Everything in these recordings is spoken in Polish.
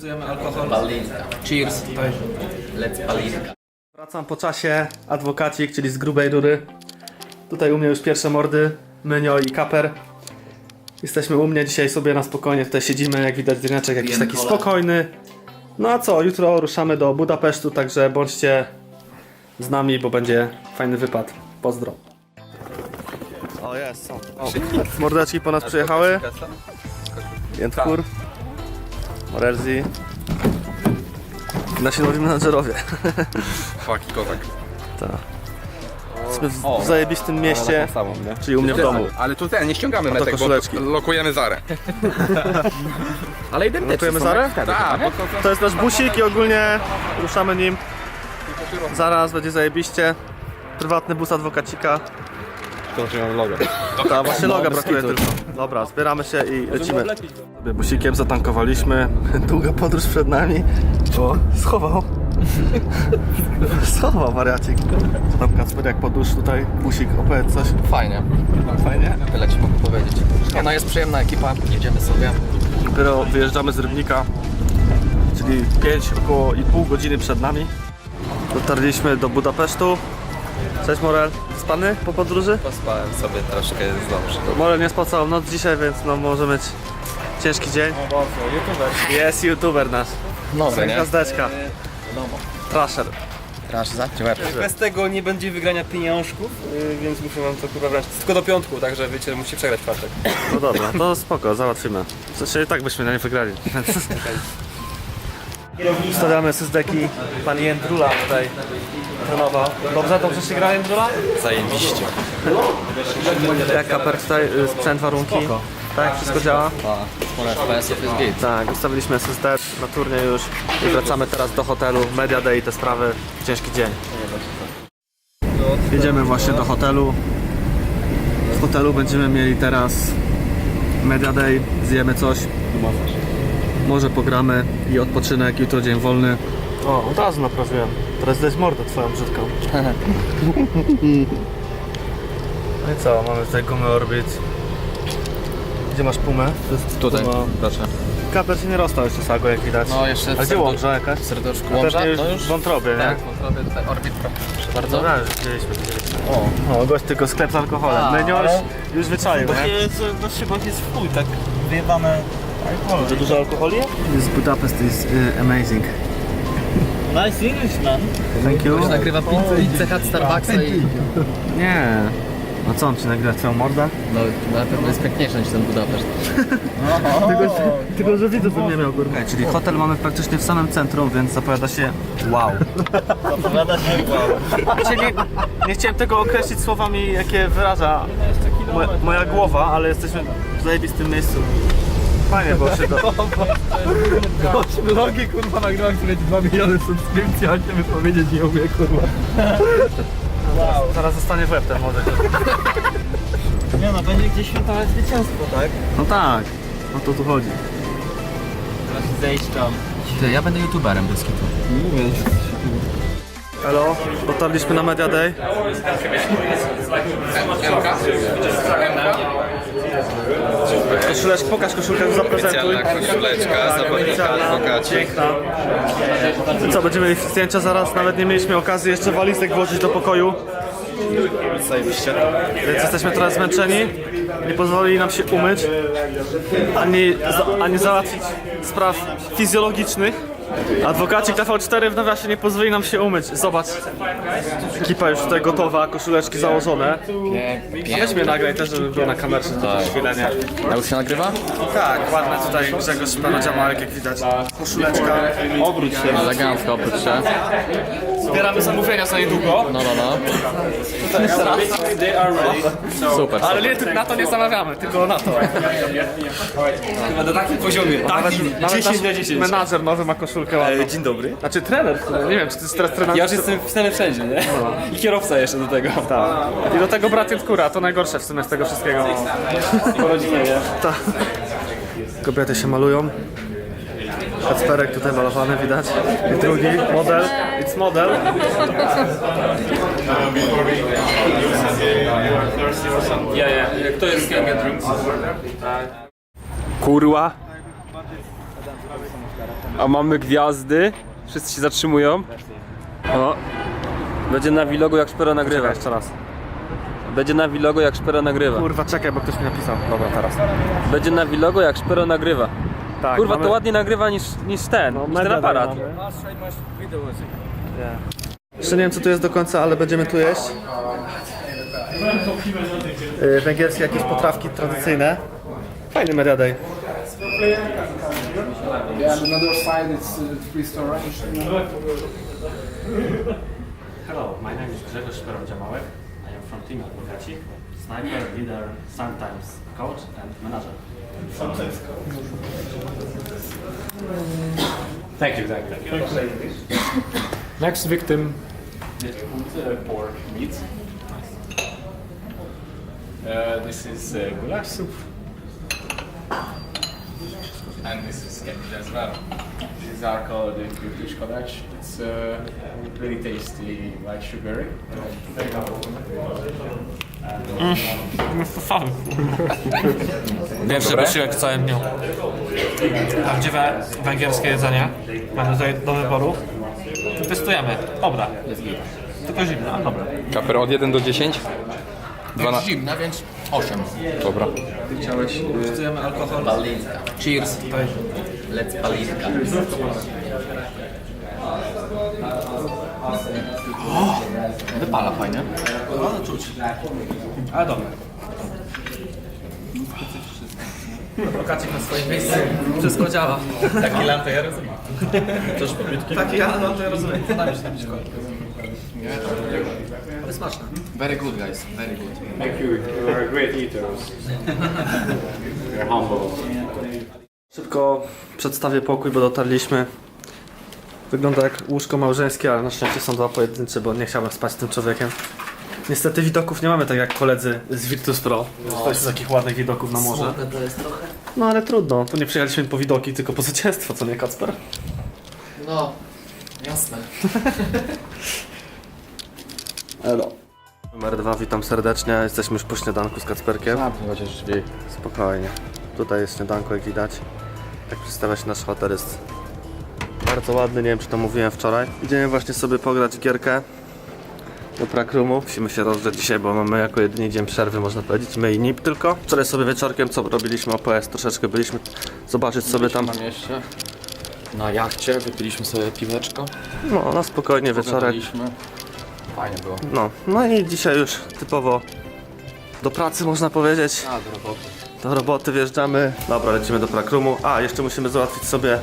Czujemy alkohol. Balinka. Cheers. Let's balinka. Wracam po czasie, adwokacik, czyli z grubej rury. Tutaj u mnie już pierwsze mordy, Mynio i Kaper. Jesteśmy u mnie dzisiaj sobie na spokojnie, tutaj siedzimy, jak widać drineczek jakiś taki spokojny. No a co, jutro ruszamy do Budapesztu, także bądźcie z nami, bo będzie fajny wypad. Pozdro. O jest, są. Mordeczki po nas przyjechały. Jędrkur, Morelzi. Nasi nowi menadżerowie. Faki kozak. Tak. Jesteśmy w, w zajebistym mieście, czyli u mnie w domu. Ale tu ten, nie ściągamy to metek, bo koszuleczki. lokujemy Zarę. Ale Notujemy Zarę? Tak, nie? bo to, To jest nasz busik i ogólnie ruszamy nim. Zaraz będzie zajebiście. Prywatny bus adwokacika. To logo. Ta właśnie loga brakuje tylko. Dobra, zbieramy się i lecimy. Sobie busikiem zatankowaliśmy. Długa podróż przed nami. O, schował. schował wariacik. Tam Kacper, jak podróż tutaj? Busik, opowiedz coś. Fajnie. Fajnie. Tyle ci mogę powiedzieć. Nie, no jest przyjemna ekipa, jedziemy sobie. Dopiero wyjeżdżamy z Rybnika, czyli 5 około i pół godziny przed nami. Dotarliśmy do Budapesztu. Cześć Morel, spany po podróży? Pospałem sobie troszkę, jest dobrze. Morel nie spał całą noc dzisiaj, więc no może mieć ciężki dzień. Jest youtuber nasz. Nowy, nie? Gwiazdeczka. Trasher. Trasz, zamknij łeb. Bez tego nie będzie wygrania pieniążków, yy, więc muszę wam to kurwa brać. Tylko do piątku, także wiecie, musicie przegrać w czwartek. No dobra, to spoko, załatwimy. W sensie i tak byśmy nie wygrali. Stawiamy SSD-ki. Pan Jędrula tutaj trenował. Dobrze, dobrze się gra Jędrula? Zajebiście. Jak kaper tutaj, y, sprzęt, warunki. Tak, wszystko działa? Sporo FPS-ów jest git. Tak, ustawiliśmy SSD na turniej już i wracamy teraz do hotelu. Media Day i te sprawy. Ciężki dzień. Jedziemy właśnie do hotelu. W hotelu będziemy mieli teraz Media Day, zjemy coś. Może pogramy i odpoczynek, jutro dzień wolny. O, od razu naprawiłem. Teraz dać mordę twoją brzydką. No i co, mamy tutaj gumę Orbit. Gdzie masz pumę? Tutaj, puma. proszę. Kaper się nie rozstał jeszcze Sago, jak widać. No jeszcze A gdzie łącza jakaś? Serduszku A łącza? pewnie już No w już. wątrobie, nie? Tak, wątrobie tutaj orbitra. Proszę bardzo. Dobra, już widzieliśmy, widzieliśmy. O, o gość tylko sklep z alkoholem. A, Menio już, ale- już wyczaił, nie? Jest, no chyba jest w chuj, tak wyjebane alkohol. Że dużo alkoholi? This Budapest is uh, amazing. Nice English, man. Thank you. Ktoś nagrywa pizzę, pizzę Hut Starbucksa i... Nie. No co, on ci nagrywa twoją mordę? No, na pewno jest piękniejszy niż ten Budapeszt. Tylko, tylko że widzę, bym nie miał górkę. czyli hotel mamy praktycznie w samym centrum, więc zapowiada się wow. Zapowiada się wow. Znaczy, nie, nie chciałem tego określić słowami, jakie wyraża moja, moja głowa, ale jesteśmy w zajebistym miejscu. Fajnie, bo się do... Vlogi kurwa nagrywam, które 2 miliony subskrypcji, a się wypowiedzieć nie umie kurwa. Zaraz zostanie w łeb ten młody. Nie no, będzie gdzieś świętować zwycięstwo, tak? No tak, o to tu chodzi. Zejść tam. Ty, ja będę youtuberem bez kitu. Halo, dotarliśmy na Media Day. Koszuleczka, pokaż koszulkę, zaprezentuj. koszuleczka, Oficjalna, piękna. I co, będziemy mieli zdjęcia zaraz, nawet nie mieliśmy okazji jeszcze walizek włożyć do pokoju. Zajebiście. Więc jesteśmy teraz zmęczeni. Nie pozwolili nam się umyć, ani, za, ani załatwić spraw fizjologicznych. Adwokacik TV4 w nawiasie nie pozwoli nam się umyć. Zobacz, ekipa już tutaj gotowa, koszuleczki założone. Weź mnie nagraj też, żeby było na kamerze to chwilę, nie? A już się nagrywa? Tak, ładne tutaj Grzegorz Panodziamarek, jak widać. Koszuleczka. Obróć się. Elegancko, oprócz się. Zbieramy zamówienia za niedługo. No, no, no. Super, Ale super. nie, na to nie zamawiamy, tylko na to. Chyba na takim poziomie. Taki, Nawet 10 na nasz 10. menadżer nowy ma koszulkę ładną. Dzień dobry. Znaczy trener, nie wiem czy to jest teraz trener. Ja już jestem wpisany wszędzie, nie? I kierowca jeszcze do tego. Tak. I do tego brat Jędkura, to najgorsze w sumie z tego wszystkiego. Po rodzinie, nie? Tak. Kobiety się malują. Kacperek tutaj malowany widać. I drugi model. It's model. Ja, ja. Kto jest. A mamy gwiazdy. Wszyscy się zatrzymują. O. Będzie na vlogu jak Szpero nagrywa. Jeszcze raz. Będzie na vlogu jak Szpero nagrywa. Kurwa, czekaj, bo ktoś mi napisał. Dobra, teraz. Będzie na vlogu jak Szpero nagrywa. Tak, Kurwa, mamy- to ładniej nagrywa niż, niż ten, No, niż media ten aparat. Jeszcze nie wiem co tu jest do końca, ale będziemy tu jeść. Yy, Węgierskie jakieś potrawki tradycyjne. Fajny media day. Yeah, on another side it's uh, three-star Hello, my name is Grzegorz Szperow-Działałek. I am from Team Advocaci, sniper, leader, sometimes coach and manager. Sometimes coach. Thank you, thank you. Next victim. Uh, pork meat. Uh, this is uh, goulash soup. And this is kebab as well. These are called uh, Turkish kodash. It's uh, really tasty, white sugary. Pierwszy posiłek w całym dniu. Prawdziwe węgierskie jedzenie. Mamy tutaj do wyboru. Testujemy. Dobra. Tylko zimne, a dobra. Kaper od 1 do 10? Jest zimna, więc 8. Dobra. Testujemy alkohol. Cheers. Let's palinka. Wypala fajnie. Ale dobra. Lokacik na swoim miejscu. Wszystko działa. Taki lampy, ja rozumiem. Taki ja, no to ja rozumiem. Mi się napić kolę. Ale smaczne. Very good guys, very good. Thank you, you are great eaters. You're humble. Szybko przedstawię pokój, bo dotarliśmy. Wygląda jak łóżko małżeńskie, ale na szczęście są dwa pojedyncze, bo nie chciałbym spać z tym człowiekiem. Niestety widoków nie mamy tak jak koledzy z Virtus Pro. Dostaliśmy takich ładnych widoków na morze. to jest trochę. No ale trudno, tu nie przyjechaliśmy po widoki, tylko po zwycięstwo, co nie Kacper? No, jasne. Elo. Numer dwa, witam serdecznie. Jesteśmy już po śniadanku z Kacperkiem. Zamknij chociaż drzwi. Spokojnie. Tutaj jest śniadanko, jak widać. Tak przedstawia się nasz hotel jest bardzo ładny, nie wiem czy to mówiłem wczoraj. Idziemy właśnie sobie pograć w gierkę do prakrumu. Musimy się rozgrzeć dzisiaj, bo mamy jako jedyny dzień przerwy, można powiedzieć. My i NIP tylko. Wczoraj sobie wieczorkiem, co robiliśmy OPS, troszeczkę byliśmy zobaczyć sobie tam, Na mieście. Na jachcie wypiliśmy sobie piweczko. no na spokojnie wieczorek. Pogadaliśmy. Fajnie było. No, no i dzisiaj już typowo do pracy można powiedzieć. A, do roboty. Do roboty wjeżdżamy. Dobra, lecimy do prakrumu. A, jeszcze musimy załatwić sobie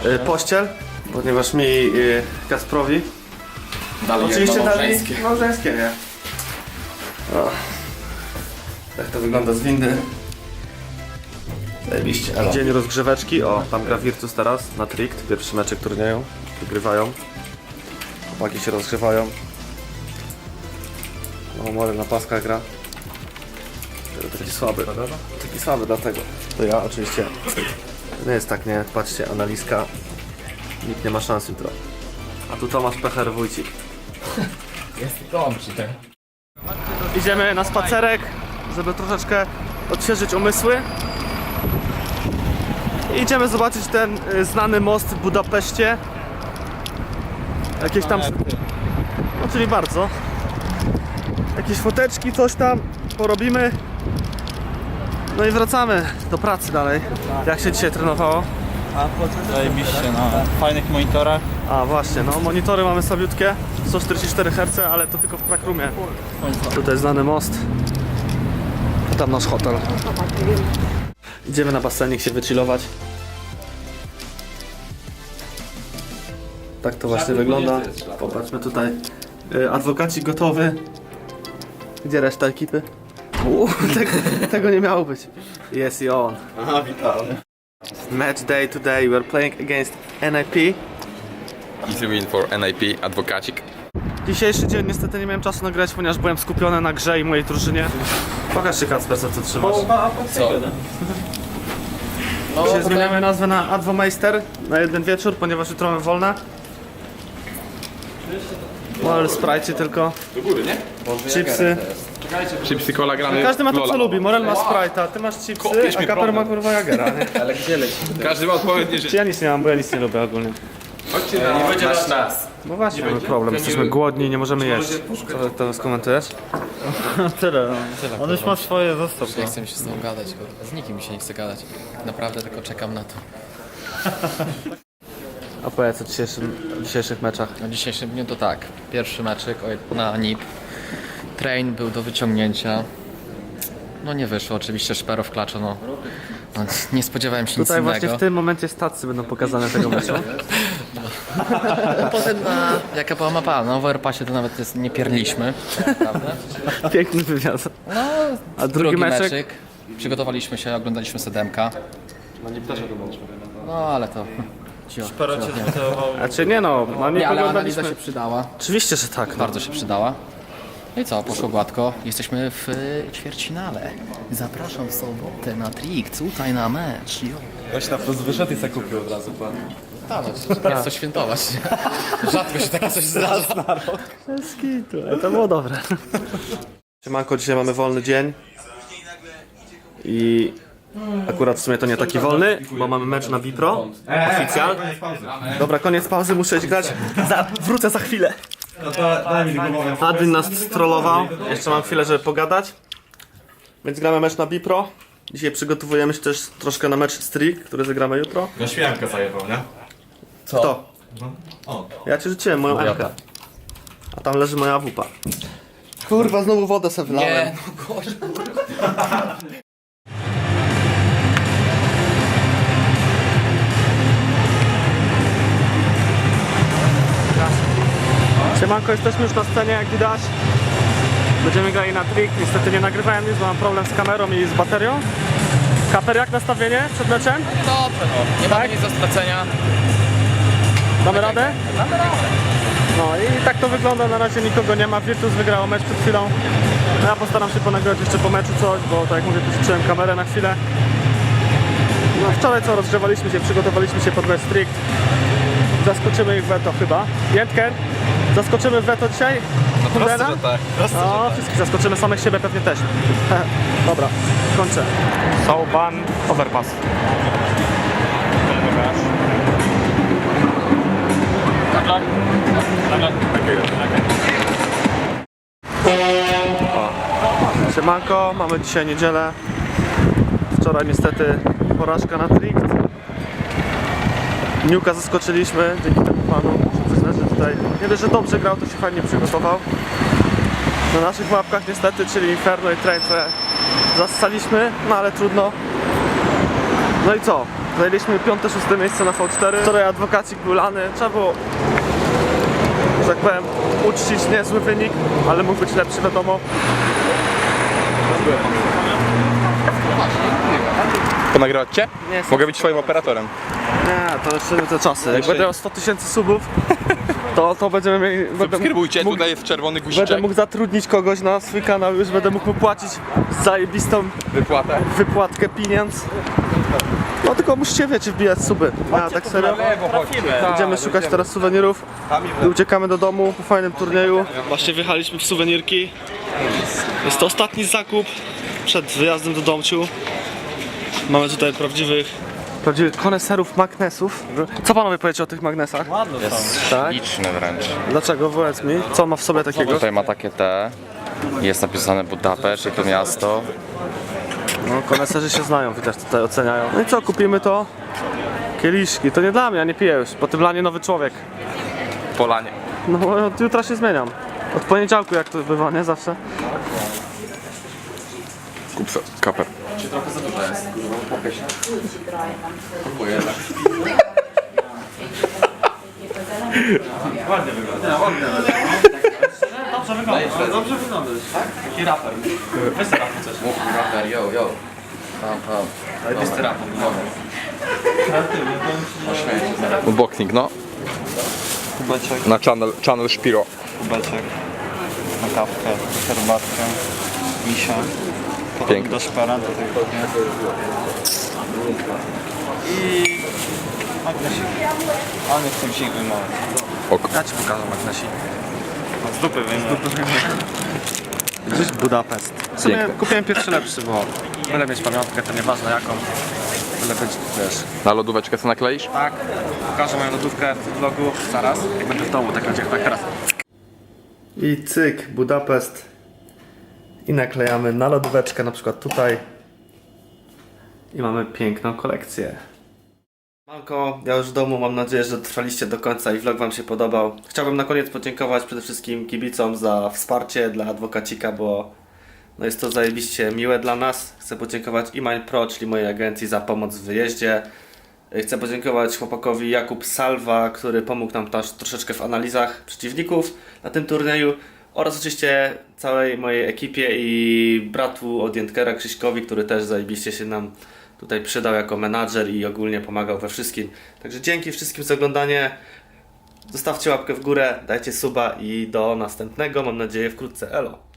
pościel, pościel ponieważ mi y, Kasprowi Dali oczywiście dali małżeńskie. małżeńskie, nie? O. Tak to wygląda z windy. Zajebiście. Dzień rozgrzeweczki. O, tam gra Virtus teraz na Trikt. Pierwszy meczek turnieju. Wygrywają. Chłopaki się rozgrzewają. No, Mory na paskach gra. Taki słaby. Taki słaby dlatego. To ja oczywiście. Nie jest tak, nie? Patrzcie, analizka. Nikt nie ma szans jutro. A tu Tomasz Pecher Wójcik. Dobrze, tak. Idziemy na spacerek, żeby troszeczkę odświeżyć umysły. I idziemy zobaczyć ten y, znany most w Budapeszcie. Jakieś tam. No czyli bardzo. Jakieś foteczki, coś tam porobimy. No i wracamy do pracy dalej. Jak się dzisiaj trenowało? Zajebiście, na fajnych monitorach. A właśnie, no monitory mamy słabiutkie, 144 Hz, ale to tylko w Prakrumie. Tutaj znany most. A tam nasz hotel. Idziemy na basenik się wychillować. Tak to właśnie wygląda. Popatrzmy tutaj. Y, Adwokaci gotowy. Gdzie reszta ekipy? Uuu, tego, tego nie miało być. Jest i on. Aha, witam. Match day today. We are playing against NIP. Easy win for NIP, adwokacik. Dzisiejszy dzień niestety nie miałem czasu nagrać, ponieważ byłem skupiony na grze i mojej drużynie. Pokaż się Kacper, co ty trzymasz. Co? No, Dzisiaj zmieniamy nazwę na Adwomeister na jeden wieczór, ponieważ jutro mamy wolne. No ale sprajcie tylko. Do góry, nie? Chipsy. Chipsy cola gramy Każdy ma to co lubi. Morel ma Sprite'a, ty masz chipsy, a Kaper ma kurwa Jagera, nie? Każdy ma odpowiednie Czy życie. ja nic nie mam, bo ja nic nie lubię ogólnie. Nasz nas. No właśnie, mamy problem. Jesteśmy głodni, nie możemy jeść. Co to skomentujesz? Tyle, no. On już ma swoje, zostaw. Nie chce mi się z tobą gadać, kurwa. Z nikim mi się nie chce gadać. Naprawdę tylko czekam na to. Opowiedz o dzisiejszym, dzisiejszych meczach. Na dzisiejszym dniu to tak. Pierwszy meczyk o- na NIP. Train był do wyciągnięcia. No nie wyszło, oczywiście szpero w klaczu, no. no nie spodziewałem się nic Tutaj innego. właśnie w tym momencie stacje będą pokazane tego meczu. No potem na... Jaka była mapa? Na overpassie to nawet jest, nie pierliśmy. tak Naprawdę. Piękny wywiad. No, A drugi meczek? Przygotowaliśmy się, oglądaliśmy sedemka. No ale to... Cicho, Szpero cię zdecydował. Znaczy nie no, no nie Nie, ale analiza się przydała. Oczywiście, że tak. No. Bardzo się przydała. No i co, poszło gładko. Jesteśmy w y, ćwierćfinale. Zapraszam w sobotę na trik, tutaj na mecz. Jo. Gość na plus wyszedł i sobie kupił od razu pan. Tak, no, jest świętować. Rzadko się takie coś zdarza. Ale to było dobre. Siemanko, dzisiaj mamy wolny dzień. I akurat w sumie to nie taki wolny, bo mamy mecz na Bipro. Oficjal. Dobra, koniec pauzy, muszę iść grać. Za, wrócę za chwilę. Admin nas strollował. Jeszcze mam chwilę, żeby pogadać. Więc gramy mecz na Bipro. Dzisiaj przygotowujemy się też troszkę na mecz Streak, który zagramy jutro. Na świankę zajebał, nie? Kto? O. Ja ci rzuciłem moją Mkę. A tam leży moja wupa. Kurwa, znowu wodę sobie wylałem. Nie, no Siemanko, jesteśmy już na scenie, jak widać. Będziemy grali na trik. Niestety nie nagrywałem nic, bo mam problem z kamerą i z baterią. Kaper, jak nastawienie przed meczem? Dobrze, no. Nie mamy nic do stracenia. Damy radę? No i tak to wygląda, na razie nikogo nie ma. Virtus wygrało mecz przed chwilą. No Ja postaram się ponagrać jeszcze po meczu coś, bo tak jak mówię, puściłem kamerę na chwilę. No wczoraj co, rozgrzewaliśmy się, przygotowaliśmy się pod mecz strict. Zaskoczymy ich w veto chyba. Jentker, zaskoczymy w veto dzisiaj? No proste, że tak. No, wszystkich zaskoczymy, samych siebie pewnie też. Dobra, kończę. Sauban, overpass. Siemanko, mamy dzisiaj niedzielę. Wczoraj niestety porażka na Trikt. Niuka zaskoczyliśmy, dzięki temu panu. Muszę przyznać, że tutaj nie dość, że dobrze grał, to się fajnie przygotował. Na naszych łapkach niestety, czyli Inferno i Train trochę zassaliśmy, no ale trudno. No i co? Zajęliśmy piąte, szóste miejsce na V4. Wczoraj adwokacik był lany, trzeba było że tak powiem, uczcić niezły wynik, ale mógł być lepszy, wiadomo. Ponagrywać cię? Nie, Mogę być twoim operatorem. nie to jeszcze nie te czasy. Jak będę miał 100 tysięcy subów, to, to będziemy mieli... Będę, Subskrybujcie, mógł, tutaj jest czerwony będę guziczek. mógł zatrudnić kogoś na swój kanał, już będę mógł mu płacić zajebistą Wypłatę. wypłatkę pieniądz. No tylko musicie, wiecie, wbijać suby. Ja tak serio. Będziemy szukać teraz suwenirów i uciekamy do domu po fajnym turnieju. Właśnie wjechaliśmy w suwenirki. Jest to ostatni zakup przed wyjazdem do domciu. Mamy tutaj prawdziwych prawdziwych koneserów magnesów. Co panowie powiecie o tych magnesach? Tak? Liczny wręcz. Dlaczego? Powiedz mi, co ma w sobie takiego? Tutaj ma takie te. Jest napisane Budapeszt, jako miasto. No, koneserzy się znają, widać tutaj oceniają. No i co, kupimy to? Kieliszki, to nie dla mnie, ja nie piję już. Po tym lanie nowy człowiek. Polanie. No bo od jutra się zmieniam. Od poniedziałku jak to bywa, nie? Zawsze. Kup se, kaper. Raper, yo, yo. Pam, pam. Zajebisty raper. Unboxing, no. Kubeczek, Na channel, channel Szpiro. kubeczek. Na kawkę, herbatkę, misia. Potem Pięknie. do szpera, do tego nie. I... magnesik. Chcę się ich wymawiać. Ok. Ja ci pokażę magnesik. Z dupy wyjmę. Budapest. W sumie kupiłem pierwszy lepszy, bo byle mieć pamiątkę, to nieważne jaką. Byle być, wiesz. Na lodóweczkę co nakleisz? Tak, pokażę moją lodówkę w vlogu zaraz, jak będę w domu, tak będzie jak teraz. I cyk, Budapest. I naklejamy na lodóweczkę, na przykład tutaj. I mamy piękną kolekcję. Manko, ja już w domu, mam nadzieję, że trwaliście do końca i vlog Wam się podobał. Chciałbym na koniec podziękować przede wszystkim kibicom za wsparcie dla adwokacika, bo no jest to zajebiście miłe dla nas. Chcę podziękować Imań Pro, czyli mojej agencji za pomoc w wyjeździe. Chcę podziękować chłopakowi Jakub Salwa, który pomógł nam też troszeczkę w analizach przeciwników na tym turnieju oraz oczywiście całej mojej ekipie i bratu od Jędkera Krzyśkowi, który też zajebiście się nam tutaj przydał jako menadżer i ogólnie pomagał we wszystkim. Także dzięki wszystkim za oglądanie. Zostawcie łapkę w górę, dajcie suba i do następnego, mam nadzieję wkrótce. Elo!